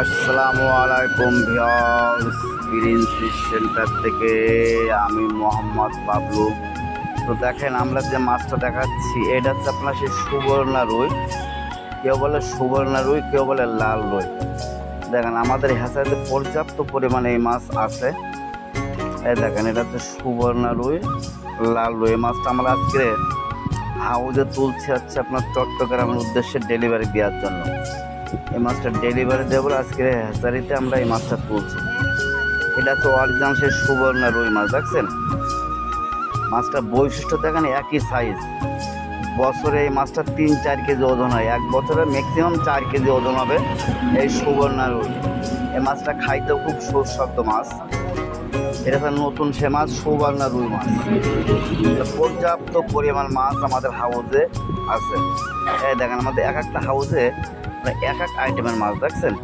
আসসালামু আলাইকুম viewers, green centre থেকে আমি মোহাম্মদ বাবলু। তো দেখেন, আমরা যে মাছটা দেখাচ্ছি, এটা হচ্ছে আপনার সেই সুবর্ণা রুই। কেউ বলে সুবর্ণা রুই, কেউ বলে লাল রুই। দেখেন, আমাদের হেঁচাইতে পর্যাপ্ত পরিমাণে এই মাছ আছে। এই দেখেন, এটা হচ্ছে সুবর্ণা রুই, লাল রুই। এই মাছটা আমরা আজকে হাউজে তুলছি হচ্ছে আপনার চট্টগ্রামের উদ্দেশ্যে ডেলিভারি দেওয়ার জন্য। এই মাছটা ডেলিভারি দেবো। আজকে হ্যাচারিতে আমরা এই মাছটা তুলছি। এটা তো অরিজিনাল সুবর্ণা রুই মাছ, দেখছেন? মাছটার বৈশিষ্ট্য দেখেন একই সাইজ বছরে এই মাছটা তিন চার কেজি ওজন হয়। এক বছরে ম্যাক্সিমাম চার কেজি ওজন হবে এই সুবর্ণা রুই। এই মাছটা খাইতেও খুব সুস্বাদু মাছ। এটা হচ্ছে নতুন সে মাছ সুবর্ণা রুই মাছ। পর্যাপ্ত পরিমাণ মাছ আমাদের হাউসে আছে। দেখেন, আমাদের এক একটা হাউসে আপনার এক এক আইটেমের মাছ দেখছেন?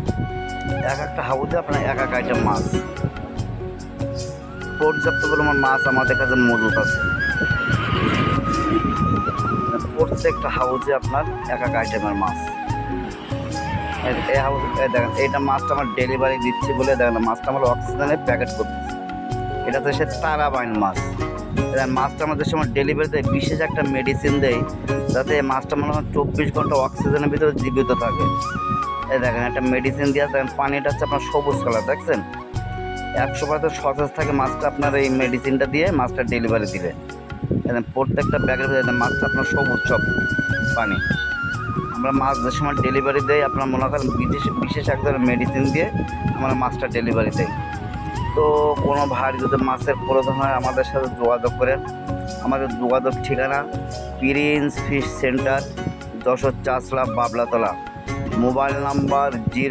এক একটা হাউসে আপনার এক এক আইটেম মাছ। পর্যাপ্ত পরিমাণ মাছ আমাদের কাছে মজুদ আছে। প্রত্যেকটা হাউসে আপনার এক এক আইটেমের মাছ। এই- এই দেখেন, এইটা মাছটা আমার ডেলিভারি দিচ্ছি বলে দেখেন, মাছটা আমার অক্সিজেনে প্যাকেট করতেছি। এটা তো সে তারাবাইন মাছ। এটা মাছটা আমাদের সময় ডেলিভারি দেয়, বিশেষ একটা মেডিসিন দেয়, যাতে মাছটা মনে হয় চব্বিশ ঘণ্টা অক্সিজেনের ভিতরে জীবিত থাকে। এই দেখেন, একটা মেডিসিন দিয়ে দেখেন, পানিটা হচ্ছে আপনার সবুজ কালার দেখছেন? একশো পার্সেন্ট সতেজ থাকে, মাছটা আপনার এই মেডিসিনটা দিয়ে মাছটা ডেলিভারি দিবে। দেখেন, প্রত্যেকটা ব্যাগের ভিতরে মাছটা আপনার সবুজ সব পানি। আমরা মাছ যে সময় ডেলিভারি দেয় আপনার মনে করেন বিশেষ বিশেষ এক ধরনের মেডিসিন দিয়ে আমরা মাছটা ডেলিভারি দেয় তো কোনো ভাই যদি মাছের প্রয়োজন হয়, আমাদের সাথে যোগাযোগ করেন। আমাদের যোগাযোগ ঠিকানা prince fish centre, Jessore Chashla Bablatala. Mobile number zero